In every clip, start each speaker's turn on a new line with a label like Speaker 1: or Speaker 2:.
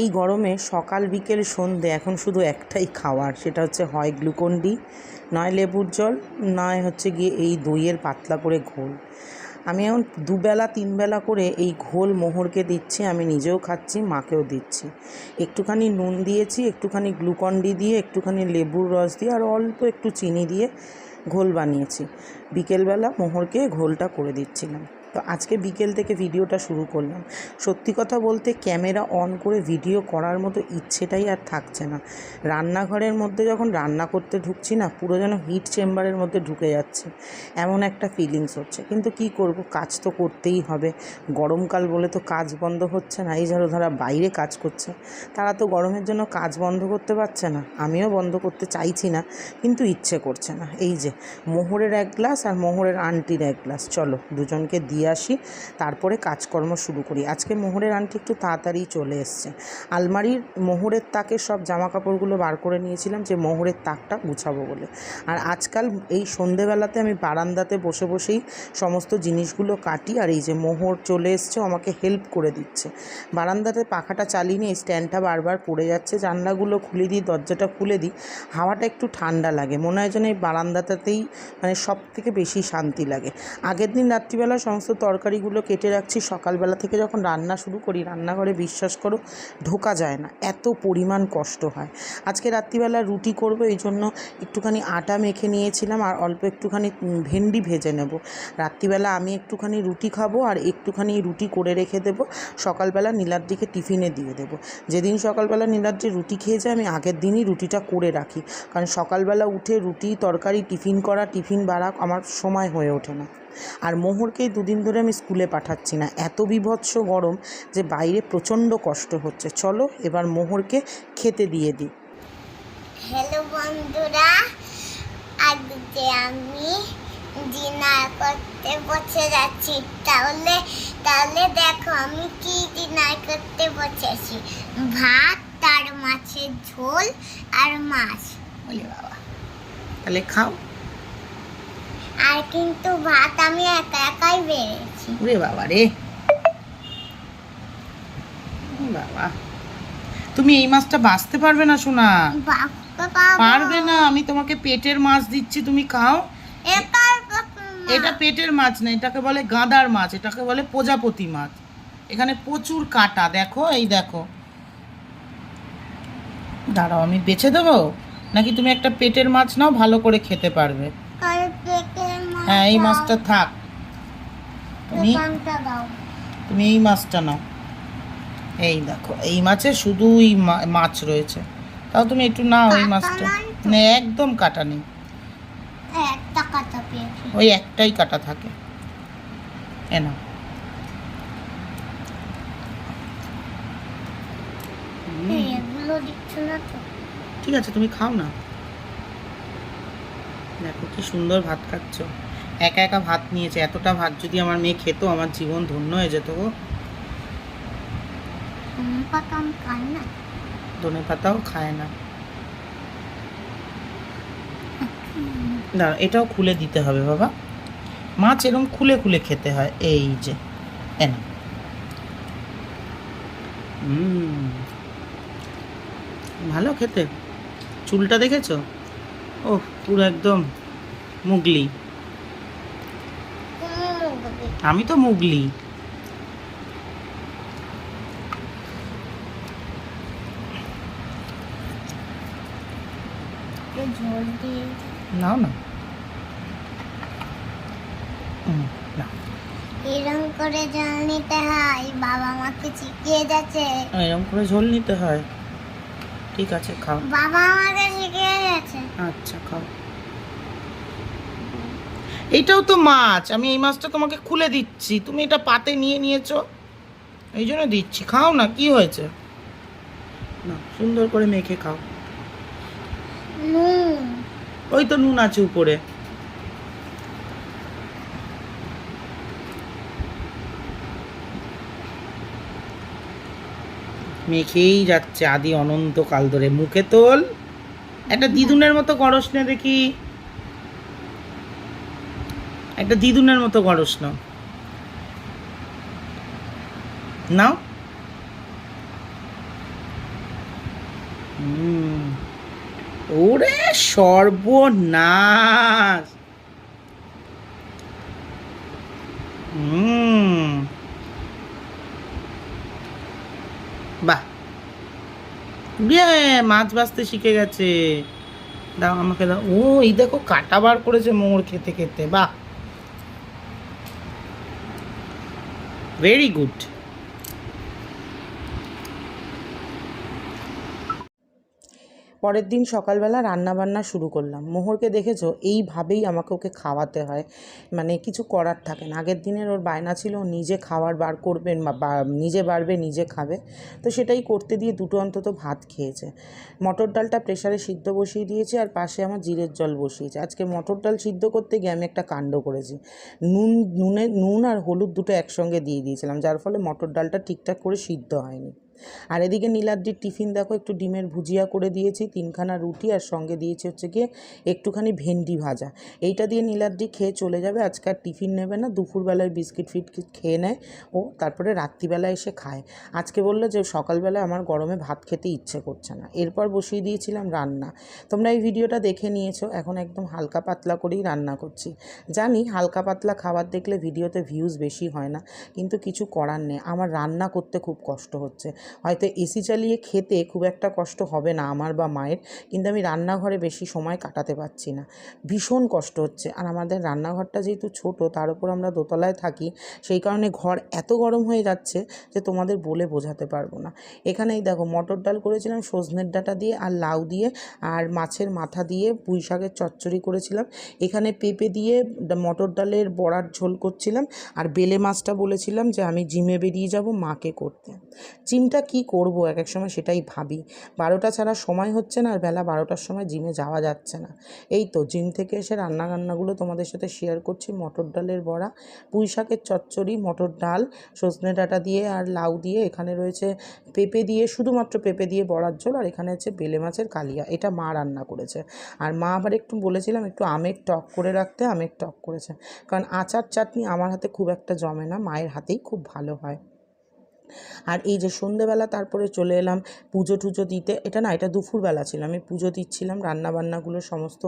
Speaker 1: এই গরমে সকাল, বিকেল, সন্ধে এখন শুধু একটাই খাওয়ার, সেটা হচ্ছে হয় গ্লুকন ডি, নয় লেবুর জল, নয় হচ্ছে গিয়ে এই দইয়ের পাতলা করে ঘোল। আমি এখন দুবেলা, তিনবেলা করে এই ঘোল মোহরকে দিচ্ছি, আমি নিজেও খাচ্ছি, মাকেও দিচ্ছি। একটুখানি নুন দিয়েছি, একটুখানি গ্লুকন ডি দিয়ে, একটুখানি লেবুর রস দিয়ে, আর অল্প একটু চিনি দিয়ে ঘোল বানিয়েছি। বিকেলবেলা মোহরকে ঘোলটা করে দিচ্ছিলাম। তো আজকে বিকেল থেকে ভিডিওটা শুরু করলাম। সত্যি কথা বলতে ক্যামেরা অন করে ভিডিও করার মতো ইচ্ছেটাই আর থাকছে না। রান্নাঘরের মধ্যে যখন রান্না করতে ঢুকছি না, পুরো যেন হিট চেম্বারের মধ্যে ঢুকে যাচ্ছে। এমন একটা ফিলিংস হচ্ছে। কিন্তু কি করব? কাজ তো করতেই হবে। গরমকাল বলে তো কাজ বন্ধ হচ্ছে না। এই যারা যারা বাইরে কাজ করছে। তারা তো গরমের জন্য কাজ বন্ধ করতে পারছে না। আমিও বন্ধ করতে চাইছি না, কিন্তু ইচ্ছে করছে না। এই যে, মোহরের এক গ্লাস আর মোহরের আন্টির এক গ্লাস। চলো, দুজনকে দিয়ে আসি, তারপরে কাজকর্ম শুরু করি। আজকে মোহরের আনটি একটু তাড়াতাড়ি চলে এসছে। আলমারির মোহরের তাকের সব জামা কাপড়গুলো বার করে নিয়েছিলাম যে মোহরের তাকটা গুছাবো বলে। আর আজকাল এই সন্ধেবেলাতে আমি বারান্দাতে বসে বসেই সমস্ত জিনিসগুলো কাটি আর এই যে মোহর চলে এসছে আমাকে হেল্প করে দিচ্ছে। বারান্দাতে পাখাটা চালিয়ে নিয়ে স্ট্যান্ডটা বারবার পড়ে যাচ্ছে, জানলাগুলো খুলে দিই, দরজাটা খুলে দিই, হাওয়াটা একটু ঠান্ডা লাগে। মনে হয় যেন এই বারান্দাটাতেই মানে সব থেকে বেশি শান্তি লাগে। আগের দিন রাত্রিবেলা সমস্ত তরকারিগুলো কেটে রাখছি। সকালবেলা থেকে যখন রান্না শুরু করি, রান্নাঘরে বিশ্বাস করো, ঢোকা যায় না। এত পরিমাণ কষ্ট হয়। আজকে রাত্রিবেলা রুটি করব, এই জন্য একটুখানি আটা মেখে নিয়েছিলাম আর অল্প একটুখানি ভেন্ডি ভেজে নেব। রাত্রিবেলা আমি একটুখানি রুটি খাব আর একটুখানি রুটি করে রেখে দেবো। সকালবেলা নীলাদ্রিকে টিফিনে দিয়ে দেবো। যেদিন সকালবেলা নীলাদ্রি রুটি খেয়ে যায়, আমি আগের দিনই রুটিটা করে রাখি। কারণ সকালবেলা উঠে রুটি, তরকারি, টিফিন করা, টিফিন বাড়া আমার সময় হয়ে ওঠে না। আর মোহরকেই দুদিন ধরে আমি স্কুলে পাঠাচ্ছি না। এত বিভৎস গরম যে বাইরে প্রচণ্ড কষ্ট হচ্ছে। চলো এবার মোহরকে খেতে দিয়ে দিই।
Speaker 2: হ্যালো বন্ধুরা আজকে আমি ডিনার করতে বসে যাচ্ছি। তাহলে তাহলে দেখো আমি কি ডিনার করতে বসেছি। ভাত তার মাছের ঝোল আর মাছ। বলে বাবা
Speaker 1: তাহলে খাও।
Speaker 2: আর কিন্তু ভাত আমি একা একাই বেড়েছি।
Speaker 1: ওরে বাবা রে। বাবা। তুমি এই মাছটা বাঁচতে পারবে না
Speaker 2: বাবা
Speaker 1: পারবে। না আমি তোমাকে পেটের মাছ দিচ্ছি তুমি খাও। এটা পেটের মাছ না এটাকে বলে গাঁদার মাছ এটাকে বলে প্রজাপতি মাছ। এখানে প্রচুর কাটা দেখো এই দেখো। দাঁড়াও আমি বেছে দেবো? নাকি তুমি একটা পেটের মাছ নাও ভালো করে খেতে পারবে। হ্যাঁ এই মাছটা থাক। তুমি? তুমি এই মাছটা নাও। এই দেখো এই মাছে শুধুই মাছ রয়েছে। তাও তুমি একটু নাও এই মাছটা। না একদম কাটা নেই।
Speaker 2: পেয়েছি।
Speaker 1: ওই একটাই কাটা থাকে। এ নাও। ঠিক আছে তুমি খাও না। দেখো কি সুন্দর ভাত খাচ্ছ। একা একা ভাত নিয়েছে এতটা ভাত যদি আমার মেয়ে খেত আমার জীবন ধন্য হয়ে যেত গো। ধনে পাতাও খায় না। দাঁড়া এটাও খুলে দিতে হবে বাবা। মাছ এরকম খুলে খুলে খেতে হয় এই যে এনা ভালো খেতে। চুলটা দেখেছ? ও পুরো একদম মুগলি। আমি তো মুগলি। নাও না।
Speaker 2: এরকম করে জল নিতে হয় বাবা আমাকে শিখিয়ে যাচ্ছে
Speaker 1: এরকম করে ঝোল নিতে হয়। ঠিক আছে খাও।
Speaker 2: বাবা আমাকে শিখিয়ে যাচ্ছে
Speaker 1: আচ্ছা খাও। এইটাও তো মাছ। আমি এই মাছটা তোমাকে খুলে দিচ্ছি। তুমি এটা পাতে নিয়ে নিয়েছো। এই জন্য দিচ্ছি। খাও না কি হয়েছে? না সুন্দর করে মেখে খাও। ওই তো নুন আছে উপরে। মেখেই যাচ্ছে আদি অনন্তকাল ধরে। মুখে তোল। একটা দিদুনের মতো গরস নে দেখি। একটা দিদুনের মতো গরস নাও। নাও ওরে সর্বনাশ। বাহ। ইয়ে মাছ বাছতে শিখে গেছে। দাও আমাকে দাও। ও, এই দেখো কাটা বার করেছে মোড় খেতে খেতে। বাহ। ভেরি গুড পরের দিন সকালবেলা রান্না বান্না শুরু করলাম। মোহরকে দেখেছ? এইভাবেই আমাকে ওকে খাওয়াতে হয়। মানে কিছু করার থাকে না। আগের দিনের ওর বায়না ছিল নিজে খাবার বার করবেন বা, নিজে বাড়বে, নিজে খাবে। তো সেটাই করতে দিয়ে দুটো অন্তত ভাত খেয়েছে। মটর ডালটা প্রেসারে সিদ্ধ বসিয়ে দিয়েছি আর পাশে আমার জিরের জল বসিয়েছে। আজকে মটর ডাল সিদ্ধ করতে গিয়ে আমি একটা কাণ্ড করেছি। নুন, নুনে, নুন আর হলুদ দুটো একসঙ্গে দিয়ে দিয়েছিলাম, যার ফলে মটর ডালটা ঠিকঠাক করে সিদ্ধ হয়নি। আর এদিকে নীলাদ্রির টিফিন দেখো, একটু ডিমের ভুজিয়া করে দিয়েছি, তিনখানা রুটি আর সঙ্গে দিয়েছি হচ্ছে গিয়ে একটুখানি ভেন্ডি ভাজা। এইটা দিয়ে নীলাদ্রি খেয়ে চলে যাবে, আজকে আর টিফিন নেবে না, দুপুরবেলায় বিস্কিট ফিটকিট খেয়ে নেয়, ও তারপরে রাত্রিবেলা এসে খায়। আজকে বলল যে সকালবেলায় আমার গরমে ভাত খেতে ইচ্ছে করছে না, এরপর বসিয়ে দিয়েছিলাম রান্না। তোমরা এই ভিডিওটা দেখে নিয়েছো, এখন একদম হালকা পাতলা করেই রান্না করছি। জানি হালকা পাতলা খাবার দেখলে ভিডিওতে ভিউজ বেশি হয় না, কিন্তু কিছু করার নেই, আমার রান্না করতে খুব কষ্ট হচ্ছে। হয়তো এসি চালিয়ে খেতে খুব একটা কষ্ট হবে না আমার বা মায়ের, কিন্তু আমি রান্নাঘরে বেশি সময় কাটাতে পারছি না। ভীষণ কষ্ট হচ্ছে। আর আমাদের রান্নাঘরটা যেহেতু ছোট, তার উপর আমরা দোতলায় থাকি, সেই কারণে ঘর এত গরম হয়ে যাচ্ছে যে তোমাদের বলে বোঝাতে পারব না। এখানেই দেখো, মটর ডাল করেছিলাম, সজনের ডাঁটা দিয়ে আর লাউ দিয়ে, আর মাছের মাথা দিয়ে পুঁই শাকের চচ্চড়ি করেছিলাম। এখানে পেঁপে দিয়ে মটর ডালের বড়ার ঝোল করছিলাম। আর বেলে মাছটা বলেছিলাম যে আমি জিমে বেরিয়ে যাব মাকে করতে। জিমটা কি করব? এক এক সময় সেটাই ভাবি। বারোটা ছাড়া সময় হচ্ছে না, আর বেলা বারোটার সময় জিমে যাওয়া যাচ্ছে না। এই তো জিম থেকে এসে রান্না বান্নাগুলো তোমাদের সাথে শেয়ার করছি। মটর ডালের বড়া, পুঁই শাকের চচ্চড়ি, মটর ডাল, সজনে ডাঁটা দিয়ে আর লাউ দিয়ে। এখানে রয়েছে পেঁপে দিয়ে, শুধুমাত্র পেঁপে দিয়ে বড়ার ঝোল, আর এখানে হচ্ছে বেলে মাছের কালিয়া। এটা মা রান্না করেছে। আর মা আবার একটু বলেছিলাম, একটু আমের টক করে রাখতে, আমের টক করেছে। কারণ আচার চাটনি আমার হাতে খুব একটা জমে না, মায়ের হাতেই খুব ভালো হয়। আর এই যে সন্ধেবেলা তারপরে চলে এলাম পুজো টুজো দিতে। এটা না, এটা দুপুরবেলা ছিল। আমি পুজো দিচ্ছিলাম, রান্নাবান্নাগুলো সমস্ত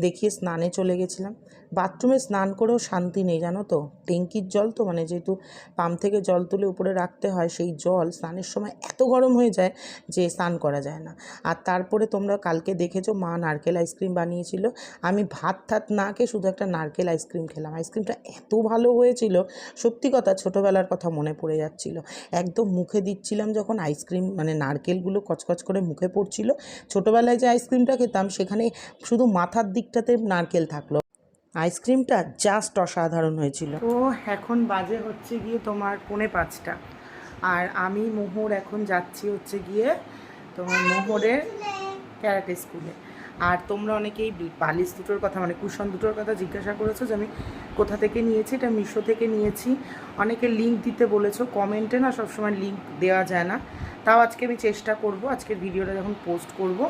Speaker 1: দেখিয়ে স্নানে চলে গেছিলাম। বাথরুমে স্নান করেও শান্তি নেই, জানো তো? ট্যাঙ্কির জল তো মানে যেহেতু পাম্প থেকে জল তুলে উপরে রাখতে হয়, সেই জল স্নানের সময় এত গরম হয়ে যায় যে স্নান করা যায় না। আর তারপরে তোমরা কালকে দেখেছ, মা নারকেল আইসক্রিম বানিয়েছিল। আমি ভাত থাত না খেয়ে শুধু একটা নারকেল আইসক্রিম খেলাম। আইসক্রিমটা এত ভালো হয়েছিল, সত্যি কথা ছোটোবেলার কথা মনে পড়ে যাচ্ছিল। একদম মুখে দিচ্ছিলাম যখন আইসক্রিম মানে নারকেলগুলো কচকচ করে মুখে পড়ছিল। ছোটোবেলায় যে আইসক্রিমটা খেতাম, সেখানে শুধু মাথার দিকটাতে নারকেল থাকল। আইসক্রিমটা জাস্ট অসাধারণ হয়েছিল। তো এখন বাজে হচ্ছে গিয়ে তোমার পৌনে পাঁচটা। আর আমি মোহর এখন যাচ্ছি হচ্ছে গিয়ে তোমার মোহরের ক্যারাটে স্কুলে। আর তোমরা অনেকেই বালিশ দুটোর কথা মানে কুশন দুটোর কথা জিজ্ঞাসা করেছ যে আমি কোথা থেকে নিয়েছি? এটা মিশো থেকে নিয়েছি। অনেকে লিঙ্ক দিতে বলেছ কমেন্টে না সবসময় লিঙ্ক দেওয়া যায় না। তাও আজকে আমি চেষ্টা করব, আজকের ভিডিওটা যখন পোস্ট করব,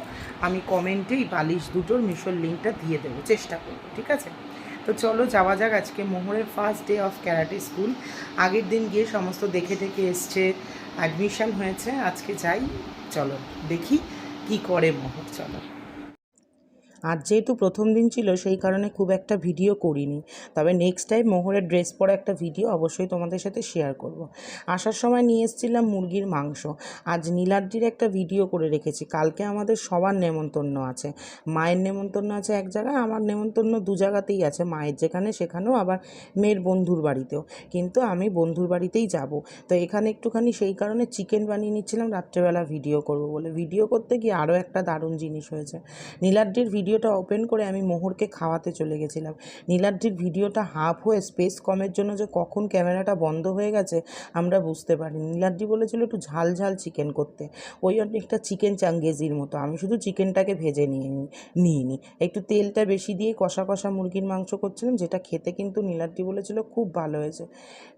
Speaker 1: আমি কমেন্টে এই বালিশ দুটোর, মিশোর লিঙ্কটা দিয়ে দেবো। চেষ্টা করব, ঠিক আছে? তো চলো যাওয়া যাক আজকে মোহরের first day of karate school আগের দিন গিয়ে সমস্ত দেখে দেখে এসছে অ্যাডমিশান হয়েছে, আজকে যাই, চলো দেখি কি করে মোহর, চলো। আর যেহেতু প্রথম দিন ছিল, সেই কারণে খুব একটা ভিডিও করিনি। তবে নেক্সট টাইম মোহরের ড্রেস পরা একটা ভিডিও অবশ্যই তোমাদের সাথে শেয়ার করব। আসার সময় নিয়ে এসেছিলাম মুরগির মাংস। আজ নীলাদ্রির একটা ভিডিও করে রেখেছি। কালকে আমাদের সবার নেমন্তন্ন আছে। মায়ের নেমন্তন্ন আছে এক জায়গায়, আমার নেমন্তন্ন দু জায়গাতেই আছে। মায়ের যেখানে, সেখানেও আবার মেয়ের বন্ধুর বাড়িতেও। কিন্তু আমি বন্ধুর বাড়িতেই যাব। তো এখানে একটুখানি সেই কারণে চিকেন বানিয়ে নিচ্ছিলাম। রাত্রেবেলা ভিডিও করব বলে। ভিডিও করতে গিয়ে আরও একটা দারুণ জিনিস হয়েছে। নীলাদ্রির ভিডিওটা ওপেন করে আমি মোহরকে খাওয়াতে চলে গেছিলাম। নীলাদ্রির ভিডিওটা হাফ হয়ে স্পেস কমের জন্য যে কখন ক্যামেরাটা বন্ধ হয়ে গেছে, আমরা বুঝতে পারি নীলাদ্রি বলেছিল একটু ঝাল ঝাল চিকেন করতে। ওই অনেকটা চিকেন চাঙ্গেজির মতো। আমি শুধু চিকেনটাকে ভেজে নিয়ে নিই নিইনি। একটু তেলটা বেশি দিয়ে কষা কষা মুরগির মাংস করছিলাম, যেটা খেতে কিন্তু নীলাদ্রি বলেছিল খুব ভালো হয়েছে।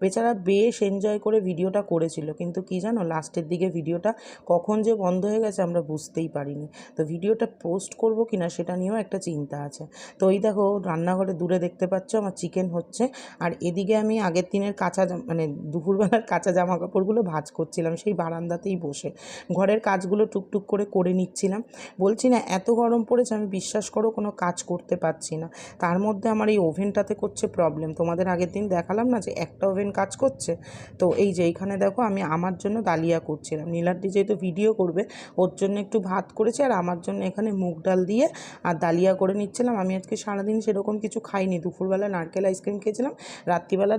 Speaker 1: বেচারা বেশ এনজয় করে ভিডিওটা করেছিল, কিন্তু কি জানো, লাস্টের দিকে ভিডিওটা কখন যে বন্ধ হয়ে গেছে আমরা বুঝতেই পারিনি। তো ভিডিওটা পোস্ট করব কি না সেটা নিয়েও একটা চিন্তা আছে। তো এই দেখো, রান্নাঘরে দূরে দেখতে পাচ্ছ, আমার চিকেন হচ্ছে। আর এদিকে আমি আগের দিনের কাঁচা মানে দুপুরবেলার কাঁচা জামা কাপড়গুলো ভাজ করছিলাম, সেই বারান্দাতেই বসে। ঘরের কাজগুলো টুকটুক করে করে নিচ্ছিলাম। বলছি না, এত গরম পড়েছে, আমি বিশ্বাস করো কোনো কাজ করতে পারছি না। তার মধ্যে আমার এই ওভেনটাতে করছে প্রবলেম তোমাদের আগের দিন দেখালাম না যে একটা ওভেন কাজ করছে? তো এই যে এইখানে দেখো, আমি আমার জন্য দালিয়া করছিলাম। নীলাদ্রি যেহেতু ভিডিও করবে, ওর জন্য একটু ভাত করেছি, আর আমার জন্য এখানে মুগ ডাল দিয়ে আর ডালিয়া করে নিচ্ছিলাম। আমি আজকে সারাদিন সেরকম কিছু খাইনি। দুপুরবেলা নারকেল আইসক্রিম খেয়েছিলাম রাত্রিবেলা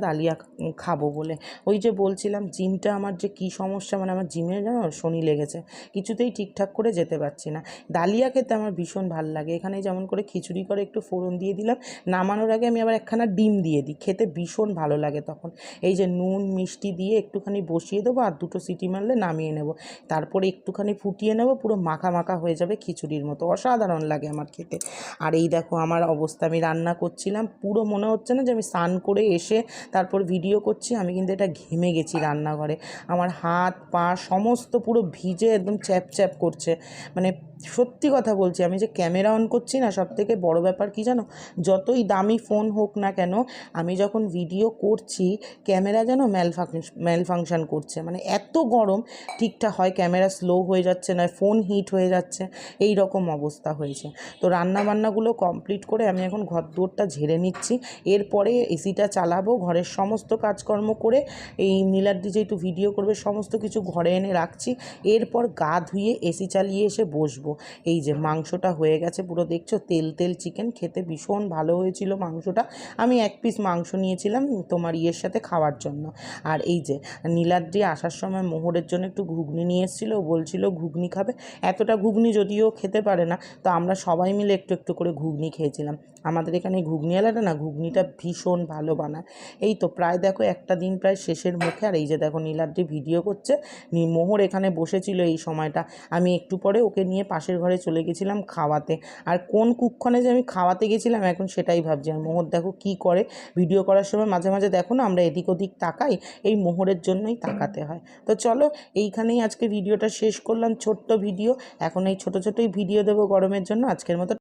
Speaker 1: উম, খাব বলে। ওই যে বলছিলাম জিমটা আমার যে কী সমস্যা মানে আমার জিমের যেন শনি লেগেছে কিছুতেই ঠিকঠাক করে যেতে পারছি না। ডালিয়া খেতে আমার ভীষণ ভালো লাগে। এখানে যেমন করে খিচুড়ি করে একটু ফোড়ন দিয়ে দিলাম নামানোর আগে আমি আবার একখানা ডিম দিয়ে দিই। খেতে ভীষণ ভালো লাগে তখন। এই যে নুন মিষ্টি দিয়ে একটুখানি বসিয়ে দেবো আর দুটো সিটি মারলে নামিয়ে নেব। তারপরে একটুখানি ফুটিয়ে নেব পুরো মাখা মাখা হয়ে যাবে খিচুড়ির মতো। অসাধারণ লাগে আমার খেতে। আর এই দেখো আমার অবস্থা, আমি রান্না করছিলাম, পুরো মনে হচ্ছে না যে আমি স্নান করে এসে তারপর ভিডিও করছি, আমি কিন্তু এটা ঘেমে গেছি রান্নাঘরে। আমার হাত, পা সমস্ত পুরো ভিজে একদম চ্যাপ চ্যাপ করছে। মানে সত্যি কথা বলছি, আমি যে ক্যামেরা অন করছি না সব থেকে বড়ো ব্যাপার কি জানো? যতই দামি ফোন হোক না কেন, আমি যখন ভিডিও করছি, ক্যামেরা যেন ম্যাল ম্যাল ফাংশন করছে। মানে এত গরম, ঠিকঠাক হয়, ক্যামেরা স্লো হয়ে যাচ্ছে না ফোন হিট হয়ে যাচ্ছে এই রকম অবস্থা হয়েছে। তো রান্না বান্নাগুলো কমপ্লিট করে আমি এখন ঘর দৌড়টা ঝেড়ে নিচ্ছি। এরপরে এসিটা চালাবো, ঘরের সমস্ত কাজকর্ম করে, এই নীলাদ্রি যেহেতু ভিডিও করবে, সমস্ত কিছু ঘরে এনে রাখছি। এরপর গা ধুয়ে এসি চালিয়ে এসে বসবো। এই যে মাংসটা হয়ে গেছে, পুরো দেখছ? তেল তেল চিকেন খেতে ভীষণ ভালো হয়েছিল মাংসটা। আমি এক পিস মাংস নিয়েছিলাম তোমার ইয়ের সাথে খাওয়ার জন্য। আর এই যে নীলাদ্রি আসার সময় মোহরের জন্য একটু ঘুগনি নিয়ে এসেছিল। বলছিল, ঘুগনি খাবে? এতটা ঘুগনি যদিও খেতে পারে না, তো আমরা সবাই মিলে একটু একটু করে ঘুগনি খেয়েছিলাম। আমাদের এখানে এই ঘুগনিওয়ালাটা না, ঘুগনিটা ভীষণ ভালো বানায়। এই তো প্রায় দেখো একটা দিন প্রায় শেষের মুখে, আর এই যে দেখো নীলাদ্রি ভিডিও করছে মোহর এখানে বসেছিল এই সময়টা। আমি একটু পরে ওকে নিয়ে পাশের ঘরে চলে গেছিলাম খাওয়াতে। আর কোন কুক্ষণে যে আমি খাওয়াতে গেছিলাম, এখন সেটাই ভাবছি। আর মোহর দেখো কি করে, ভিডিও করার সময় মাঝে মাঝে দেখো না, আমরা এদিক ওদিক তাকাই, এই মোহরের জন্যই তাকাতে হয়। তো চলো, এইখানেই আজকে ভিডিওটা শেষ করলাম, ছোট্ট ভিডিও। এখন এই ছোটো ছোটোই ভিডিও দেবো গরমের জন্য, আজকের মতো